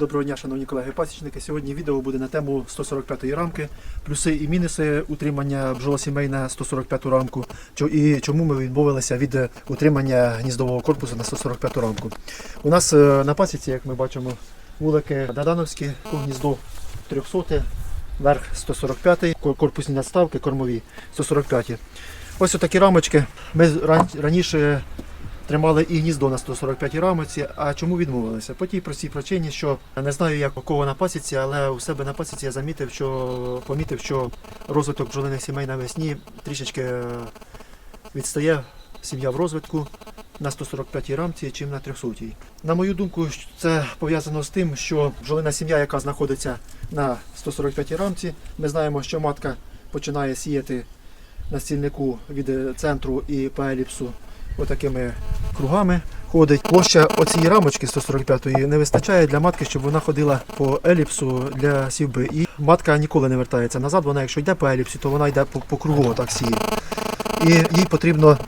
Доброго дня, шановні колеги-пасічники. Сьогодні відео буде на тему 145-ї рамки, плюси і мінуси утримання бджолосімей на 145-ту рамку. І чому ми відмовилися від е, утримання гніздового корпусу на 145-ту рамку. У нас е, на пасіці, як ми бачимо, вулики Дадановські, гніздо 300, верх 145, кор- корпусні надставки, кормові 145. Ось отакі рамочки. Ми ран- раніше тримали і гніздо на 145 рамоці. А чому відмовилися? По тій простій причині, що не знаю, як у кого на пасіці, але у себе на пасіці я замітив, що помітив, що розвиток бджолиних сімей навесні трішечки е, відстає сім'я в розвитку на 145 рамці, чим на 300. На мою думку, це пов'язано з тим, що бджолина сім'я, яка знаходиться на 145 рамці, ми знаємо, що матка починає сіяти на стільнику від е, центру і по еліпсу отакими кругами ходить. Площа оцієї рамочки 145-ї не вистачає для матки, щоб вона ходила по еліпсу для сівби. І матка ніколи не вертається назад. Вона, якщо йде по еліпсі, то вона йде по, по кругу, отак сіє. І їй потрібно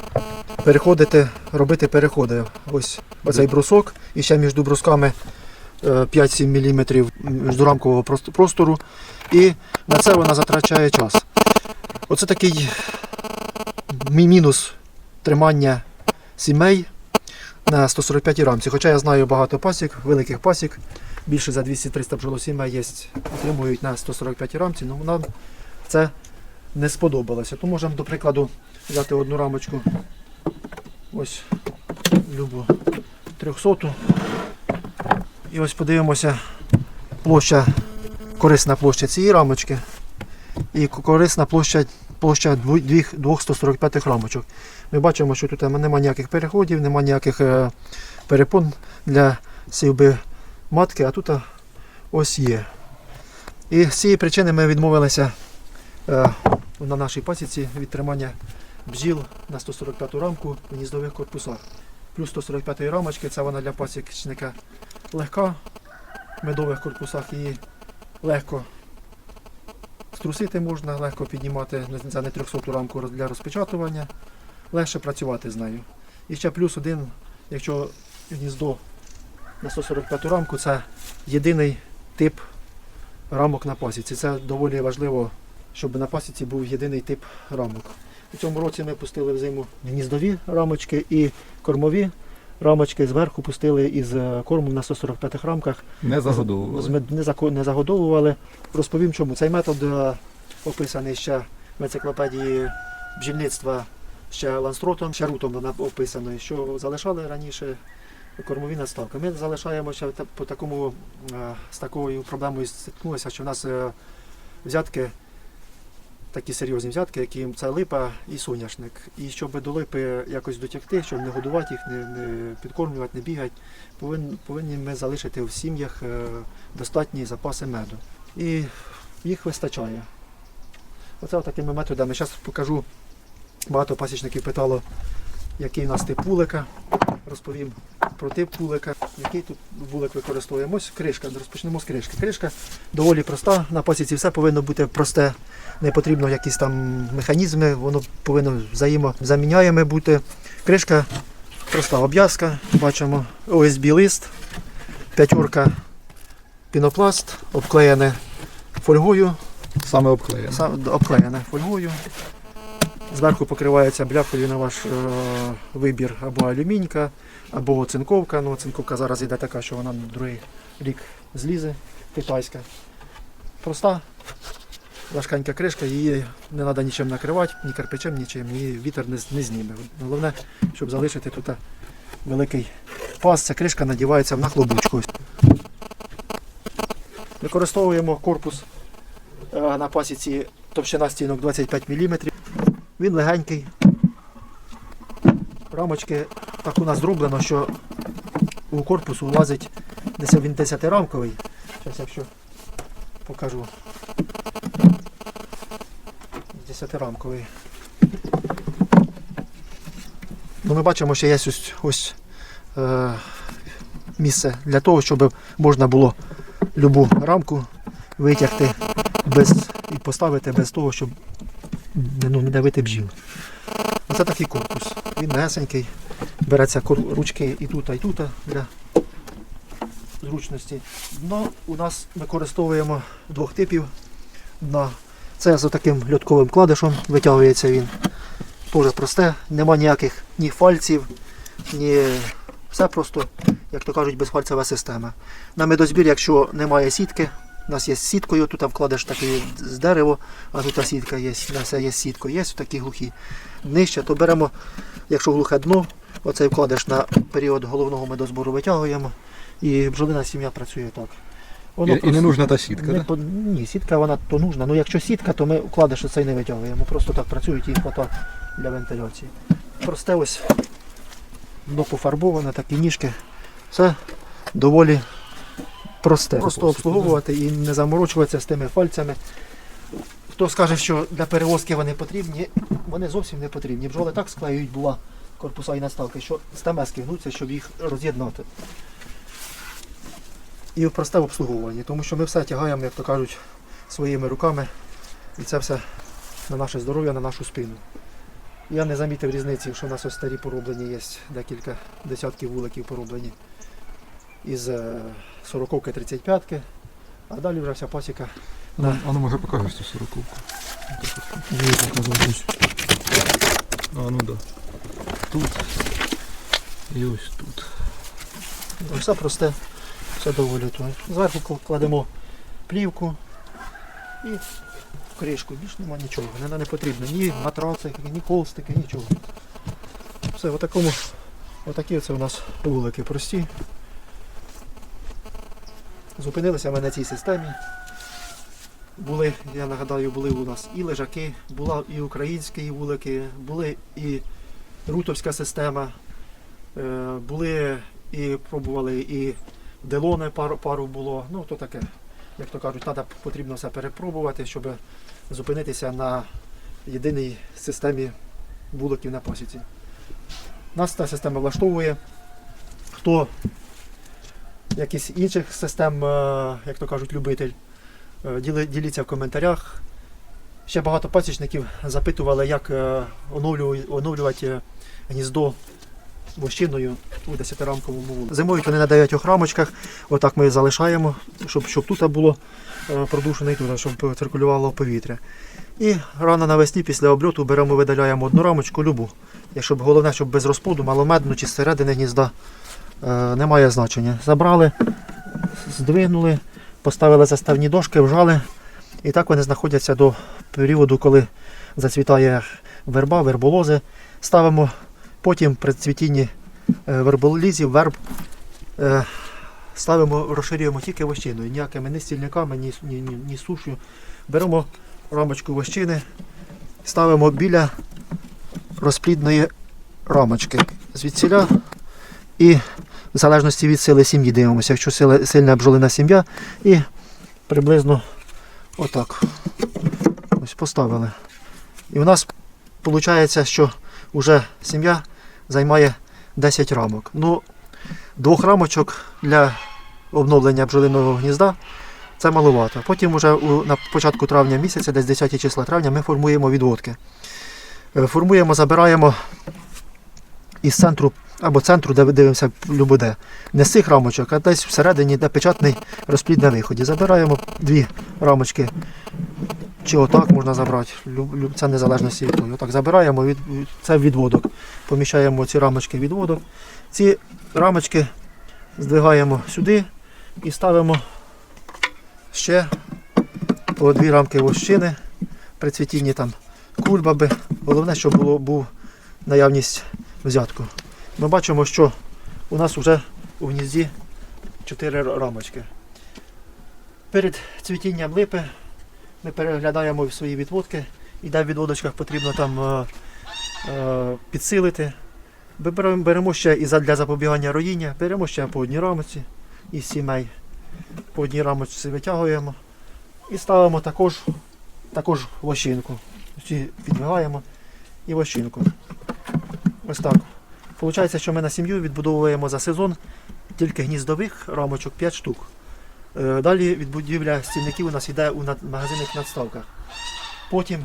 переходити, робити переходи. Ось оцей брусок, і ще між брусками е, 5-7 мм міждурамкового прост- простору. І на це вона затрачає час. Оце такий мій мінус тримання сімей на 145 рамці. Хоча я знаю багато пасік, великих пасік, більше за 200-300 бджолосімей є, отримують на 145 рамці, але нам це не сподобалося. То можемо, до прикладу, взяти одну рамочку, ось любу 300. І ось подивимося площа, корисна площа цієї рамочки і корисна площа, площа двох, двох- двох 145 рамочок. Ми бачимо, що тут немає ніяких переходів, немає ніяких е, перепон для сівби матки, а тут е, ось є. І з цієї причини ми відмовилися е, на нашій пасіці від тримання бджіл на 145 рамку в гніздових корпусах. Плюс 145 рамочки, це вона для пасічника легка в медових корпусах її легко струсити можна, легко піднімати за не 300 рамку для розпечатування легше працювати з нею. І ще плюс один, якщо гніздо на 145 рамку, це єдиний тип рамок на пасіці. Це доволі важливо, щоб на пасіці був єдиний тип рамок. У цьому році ми пустили в зиму гніздові рамочки і кормові рамочки зверху пустили із е, корму на 145 рамках. Не загодовували. Не, загодовували. Розповім чому. Цей метод е, описаний ще в енциклопедії бджільництва ще ланстротом, ще рутом вона описана, що залишали раніше кормові надставки. Ми залишаємо ще по такому, е, з такою проблемою стикнулися, що в нас взятки, такі серйозні взятки, які це липа і соняшник. І щоб до липи якось дотягти, щоб не годувати їх, не, не підкормлювати, не бігати, повинні, повинні ми залишити в сім'ях е, достатні запаси меду. І їх вистачає. Оце такими методами. Зараз покажу. Багато пасічників питало, який у нас тип вулика. Розповім про тип вулика, який тут вулик використовуємо. Ось кришка. Розпочнемо з кришки. Кришка доволі проста. На пасіці все повинно бути просте. Не потрібно якісь там механізми, воно повинно взаємозаміняєме бути. Кришка проста обв'язка. Бачимо ОСБ лист, п'ятерка пінопласт, обклеєне фольгою. Саме обклеєно. Са- обклеєне фольгою. Зверху покривається бляхою на ваш е, вибір або алюмінька, або цинковка. Ну, цинковка зараз йде така, що вона на другий рік злізе, китайська. Проста, важкенька кришка, її не треба нічим накривати, ні кирпичем, нічим, її вітер не, не зніме. Головне, щоб залишити тут великий паз, ця кришка надівається в нахлобучку. Ось. Використовуємо корпус е, на пасіці товщина стінок 25 мм. Він легенький. Рамочки так у нас зроблено, що у корпус влазить десь він 10 рамковий. Зараз якщо покажу. 10 рамковий. Ну, ми бачимо, що є ось, ось е, місце для того, щоб можна було любу рамку витягти без, і поставити без того, щоб ну, не давити бджіл. Оце такий корпус. Він м'ясенький. Береться ручки і тут, і тут для зручності. Дно у нас використовуємо двох типів дна. Це з таким льотковим кладишем витягується він. Дуже просте, нема ніяких ні фальців, ні. Все просто, як то кажуть, безфальцева система. На медозбір, якщо немає сітки, у нас є з сіткою, тут вкладеш такий з дерева, а тут сітка є, на все є з сіткою, є такі глухі. Нижче, то беремо, якщо глухе дно, оцей вкладеш на період головного медозбору витягуємо, і бджолина сім'я працює так. Воно І, і не нужна та сітка, не да? ні, сітка вона то нужна. Ну якщо сітка, то ми вкладиш цей не витягуємо. Просто так працюють і хвата для вентиляції. Просте ось дно пофарбоване, такі ніжки. Все доволі просте. Просто обслуговувати і не заморочуватися з тими фальцями. Хто скаже, що для перевозки вони потрібні, вони зовсім не потрібні. Бджоли так склеюють була корпуса і наставки, що стамески гнуться, щоб їх роз'єднати. І просте в обслуговуванні, тому що ми все тягаємо, як то кажуть, своїми руками. І це все на наше здоров'я, на нашу спину. Я не замітив різниці, що в нас ось старі пороблені є декілька десятків вуликів пороблені із 40-ки 35-ки, а далі вже вся пасіка. Ну, а ну може покажеш цю сороковку. А, ну да. Тут. І ось тут. Все просте, все доволі то. Зверху кладемо плівку і кришку. Більш нема нічого. Не, не потрібно. Ні матраци, ні колстики, нічого. Все, в такому, отакі це у нас вулики прості. Зупинилися ми на цій системі. Були, я нагадаю, були у нас і лежаки, була і українські вулики, були і рутовська система, е, були і пробували і делони пару, пару було. Ну, то таке, як то кажуть, треба потрібно все перепробувати, щоб зупинитися на єдиній системі вуликів на посіці. Нас та система влаштовує. Хто якісь інших систем, е, як то кажуть, любитель, е, діліться в коментарях. Ще багато пасічників запитували, як е, оновлювати, гніздо вощиною у 10-рамковому вулику. Зимою вони на 9 рамочках. Отак ми залишаємо, щоб, щоб тут було продушено і тут, щоб циркулювало повітря. І рано навесні після обльоту беремо, видаляємо одну рамочку любу. Якщо головне, щоб без розплоду, маломедну чи з середини гнізда е, немає значення. Забрали, здвинули, поставили заставні дошки, вжали. І так вони знаходяться до періоду, коли зацвітає верба, верболози. Ставимо потім при цвітінні е, верболізів, верб е, ставимо, розширюємо тільки вощиною, ніякими ні стільниками, ні, ні, ні, ні сушю. Беремо рамочку вощини, ставимо біля розплідної рамочки. Звідсіля і в залежності від сили сім'ї дивимося. Якщо сила, сильна бджолина сім'я, і приблизно отак. Ось поставили. І у нас виходить, що вже сім'я займає 10 рамок. Ну, двох рамочок для обновлення бджолиного гнізда це маловато. Потім вже на початку травня місяця, десь 10 числа травня, ми формуємо відводки. Е, Формуємо, забираємо із центру або центру, де дивимося любоде. Не з цих рамочок, а десь всередині, де печатний розплід на виході. Забираємо дві рамочки. Чи отак можна забрати, це незалежності від того. Отак забираємо, від- це відводок. Поміщаємо ці рамочки відводок. Ці рамочки здвигаємо сюди і ставимо ще по дві рамки вощини при цвітінні там кульбаби. Головне, щоб було, був наявність взятку. Ми бачимо, що у нас вже у гнізді 4 рамочки. Перед цвітінням липи ми переглядаємо свої відводки і де в відводочках потрібно там е, е, підсилити. Беремо, ще і для запобігання роїння, беремо ще по одній рамочці із сімей. По одній рамочці витягуємо і ставимо також, також вощинку. Всі підбігаємо і вощинку. Ось так. Получається, що ми на сім'ю відбудовуємо за сезон тільки гніздових рамочок 5 штук. Е, Далі відбудівля стільників у нас йде у магазинних надставках. Потім,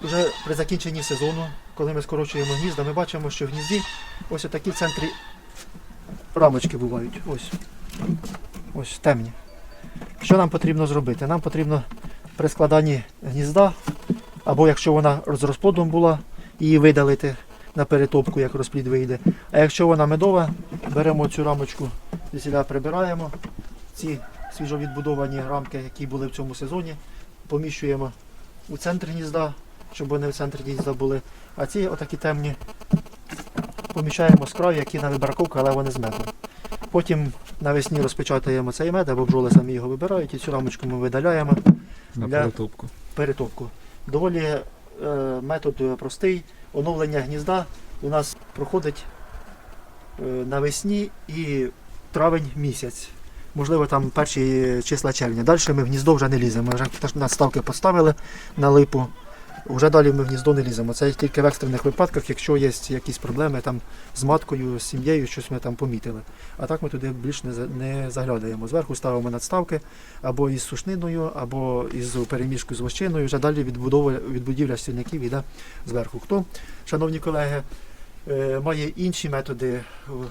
вже при закінченні сезону, коли ми скорочуємо гнізда, ми бачимо, що в гнізді ось такі в центрі рамочки бувають. Ось. ось темні. Що нам потрібно зробити? Нам потрібно при складанні гнізда, або якщо вона з розплодом була, її видалити на перетопку, як розплід вийде. А якщо вона медова, беремо цю рамочку, звідсіля прибираємо ці свіжовідбудовані рамки, які були в цьому сезоні, поміщуємо у центр гнізда, щоб вони в центрі гнізда були. А ці отакі темні поміщаємо з краю, які на вибраковку, але вони з медом. Потім навесні розпечатаємо цей мед, або бджоли самі його вибирають, і цю рамочку ми видаляємо На Для- перетопку. перетопку. Доволі е, метод е, простий. Оновлення гнізда у нас проходить е, навесні і травень місяць. Можливо, там перші числа червня. Далі ми в гніздо вже не ліземо. Ми вже теж надставки поставили на липу. Вже далі ми в гніздо не ліземо. Це тільки в екстрених випадках, якщо є якісь проблеми там, з маткою, з сім'єю, щось ми там помітили. А так ми туди більш не, за- не заглядаємо. Зверху ставимо надставки або із сушниною, або із перемішкою з вощиною. Вже далі відбудова, відбудівля стільників йде зверху. Хто, шановні колеги, е, має інші методи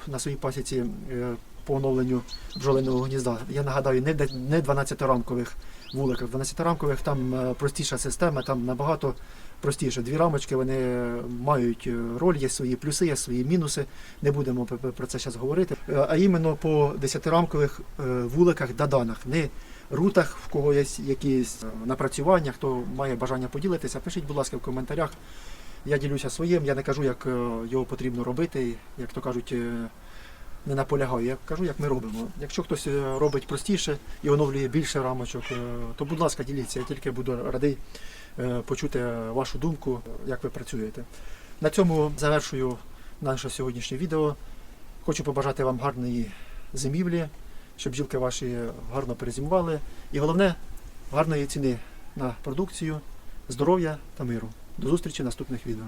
на своїй пасіці е, по оновленню бджолиного гнізда. Я нагадаю, не, не 12-рамкових вуликах. 12-рамкових там е, простіша система, там набагато простіше. Дві рамочки вони мають е, роль, є свої плюси, є свої мінуси. Не будемо про це зараз говорити. Е, А іменно по 10-рамкових е, вуликах даданах, не рутах, в кого є якісь напрацювання, хто має бажання поділитися, пишіть, будь ласка, в коментарях. Я ділюся своїм, я не кажу, як його потрібно робити, як то кажуть, не наполягаю. Я кажу, як ми робимо. Якщо хтось е, робить простіше і оновлює більше рамочок, е, то будь ласка, діліться. Я тільки буду радий е, почути вашу думку, як ви працюєте. На цьому завершую наше сьогоднішнє відео. Хочу побажати вам гарної зимівлі, щоб бджілки ваші гарно перезимували. І головне, гарної ціни на продукцію, здоров'я та миру. До зустрічі в наступних відео.